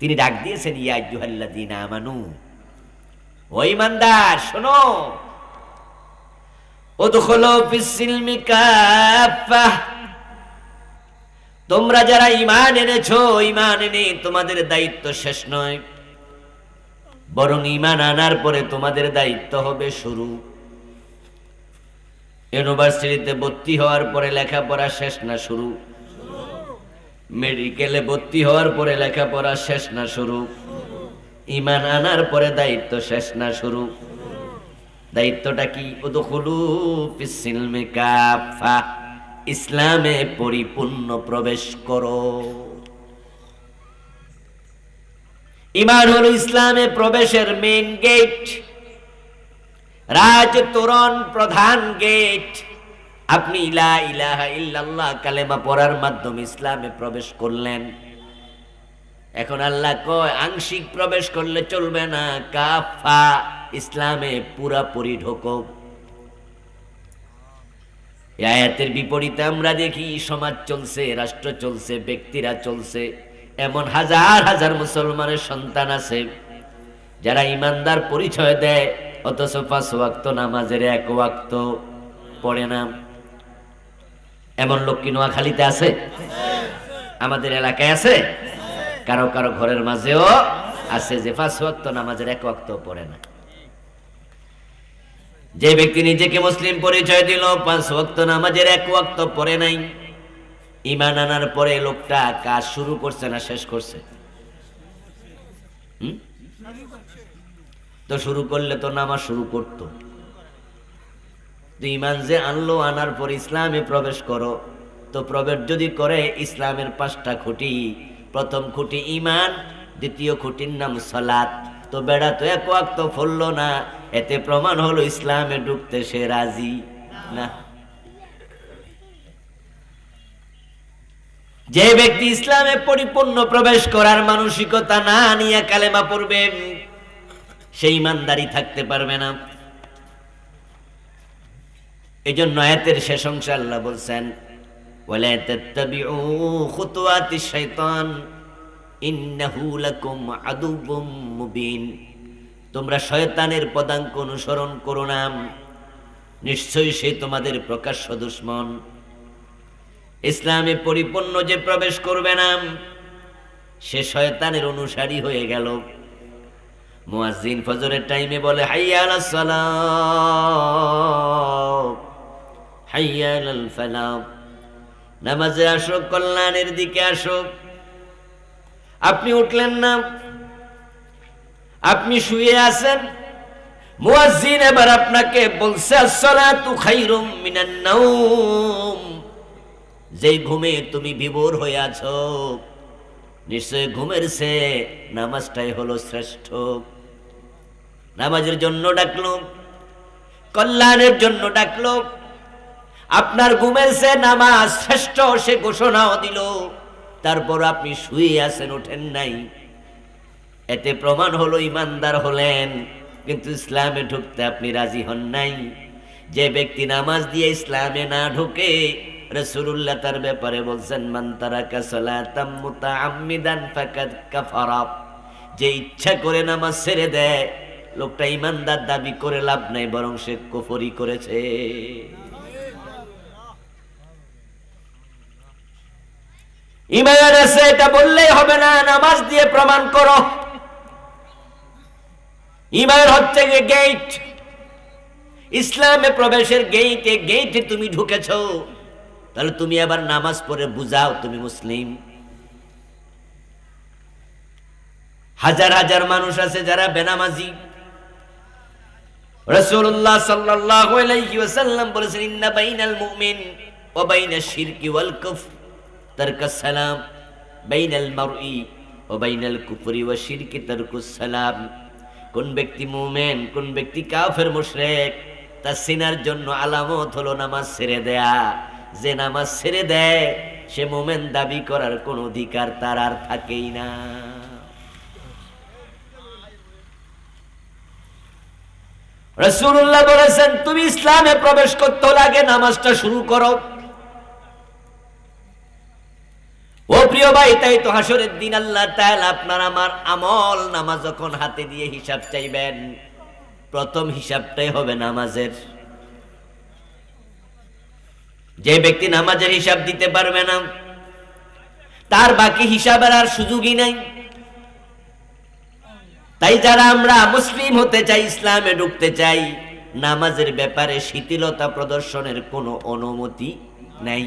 তিনি ডাক দিয়েছেন, ইয়া জুহাল্লাদিন আমানু, ও ইমানদার শোনো। ফিস-সিলমি কাফাহ তোমরা যারা ঈমান এনেছো, ঈমান এনে তোমাদের দায়িত্ব শেষ নয়। বরং ইমান আনার পরে তোমাদের দায়িত্ব হবে শুরু। ইউনিভার্সিটিতে ভর্তি হওয়ার পরে লেখাপড়া শেষ না শুরু। মেডিকেলে ভর্তি হওয়ার পরে লেখাপড়া শেষ না শুরু? ইমান আনার পরে দায়িত্ব শেষ না শুরু? দায়িত্বটা কি? ইসলামে পরিপূর্ণ প্রবেশ করো। ইমান হলো ইসলামে প্রবেশের মেইন গেট রাজ তোরণ প্রধান গেট আপনি ইলা ইলাহা ইল্লাল্লাহ কালেমা পড়ার মাধ্যমে ইসলামে প্রবেশ করলেন। এখন আল্লাহ কয়, আংশিক প্রবেশ করলে চলবে না, কাফা, ইসলামে পুরাপুরি ঢোকো। আয়াতের বিপরীতে আমরা দেখি, সমাজ চলছে, রাষ্ট্র চলছে, ব্যক্তিরা চলছে। এমন হাজার হাজার মুসলমানের সন্তান আছে, যারা ইমানদার পরিচয় দেয়, অথচ পাঁচ ওয়াক্ত নামাজের এক ওয়াক্ত পড়ে না। এমন লোক কি নোয়াখালীতে আছে? আমাদের এলাকায় আছে? কারও কারও ঘরের মাঝেও আছে যে পাঁচ ওয়াক্ত নামাজের এক ওয়াক্ত পড়ে না। যে ব্যক্তি নিজেকে মুসলিম পরিচয় দিল, পাঁচ ওয়াক্ত নামাজের এক ওয়াক্ত পড়ে নাই। ইমান আনার পরে লোকটা কাজ শুরু করছে না শেষ করছে? তো শুরু করলে তো নামাজ শুরু করতো। ইমান যে আনলো, আনার পর ইসলামে প্রবেশ করো। তো প্রবেশ যদি করে, ইসলামের পাঁচটা খুঁটি। প্রথম খুঁটি ইমান, দ্বিতীয় খুঁটির নাম সালাত। তো বেড়া তো এক ওয়াক্ত ফললো না, এতে প্রমাণ হলো ইসলামে ঢুকতে সে রাজি। না। যে ব্যক্তি ইসলামে পরিপূর্ণ প্রবেশ করার মানসিকতা না নিয়ে কালেমা পড়বে সেই ইমানদারি থাকতে পারবে না। এই জন্য আয়াতের শেষ অংশে আল্লাহ বলছেন তোমরা শয়তানের পদাঙ্ক অনুসরণ করো না। নিশ্চয়ই সে তোমাদের প্রকাশ্য দুশ্মন। ইসলামে পরিপূর্ণ যে প্রবেশ করবে না, সে শয়তানের অনুসারী হয়ে গেল। মুয়াজ্জিন ফজরের টাইমে বলে হাইয়া সালাহ হাইয়া আলাল ফালাহ নামাজে আসো কল্যাণের দিকে আসো আপনি উঠলেন না। আপনি শুয়ে আছেন। মুয়াজ্জিন এবার আপনাকে বলছে, আসসালাতু খাইরুম মিনান নাওম। যেই ঘুমে তুমি বিভোর হয়ে আছো, নিশ্চয় ঘুমের সে নামাজটাই হলো শ্রেষ্ঠ। নামাজের জন্য ডাকলো কল্যাণের জন্য ডাকলো আপনার ঘুমের সে নামাজ শ্রেষ্ঠ, সে ঘোষণাও দিল। তারপর আপনি শুয়ে আছেন, ওঠেন নাই। এতে প্রমাণ হলো, ইমানদার হলেন, কিন্তু ইসলামে ঢুকতে আপনি রাজি হন নাই। যে ব্যক্তি নামাজ দিয়ে ইসলামে না ঢুকে রসুল্লাহ তার ব্যাপারে বলছেন, মান তারাকা সালাতাম ফাকাদ কাফারা। যে ইচ্ছা করে নামাজ ছেড়ে দেয়, লোকটা ইমানদার দাবি করে লাভ নাই, বরং সে কুফরি করেছে। ইমান আছে এটা বললেই হবে না, নামাজ দিয়ে প্রমাণ করো। ইমান হচ্ছে যে গেট ইসলামে প্রবেশের গেইটে গেইটে তুমি ঢুকেছ। তাহলে তুমি আবার নামাজ পড়ে বুঝাও তুমি মুসলিম। হাজার হাজার মানুষ আছে যারা বেনামাজি। রাসূলুল্লাহ সাল্লাল্লাহু আলাইহি ওয়াসাল্লাম বলেছেন, ইন্না বাইনাল মুমিন ওয়া বাইনাশ শিরকি ওয়াল কুফর। বাইনাল মারই ওয়া বাইনাল কুফরি ওয়া শিরকি তারকুস সালাম কোন ব্যক্তি মুমিন, কোন ব্যক্তি কাফের, মুশরিক, তার সিনার জন্য আলামত হলো নামাজ ছেড়ে দেয়া। যে নামাজ ছেড়ে দেয়, সে মোমেন দাবি করার কোন অধিকার তার আর থাকেই না। রসুল্লাহ বলেছেন, তুমি ইসলামে প্রবেশ করতে লাগে নামাজটা শুরু করো ও প্রিয় ভাই, তাই তো হাসরের দিন আল্লাহ তাআলা আপনার আমার আমল নামাজ যখন হাতে দিয়ে হিসাব চাইবেন, প্রথম হিসাবটাই হবে নামাজের। যে ব্যক্তি নামাজের হিসাব দিতে পারবে না, তার বাকি হিসাবের আর সুযোগই নাই। তাই যারা আমরা মুসলিম হতে চাই, ইসলামে ঢুকতে চাই, নামাজের ব্যাপারে শিথিলতা প্রদর্শনের কোনো অনুমতি নাই।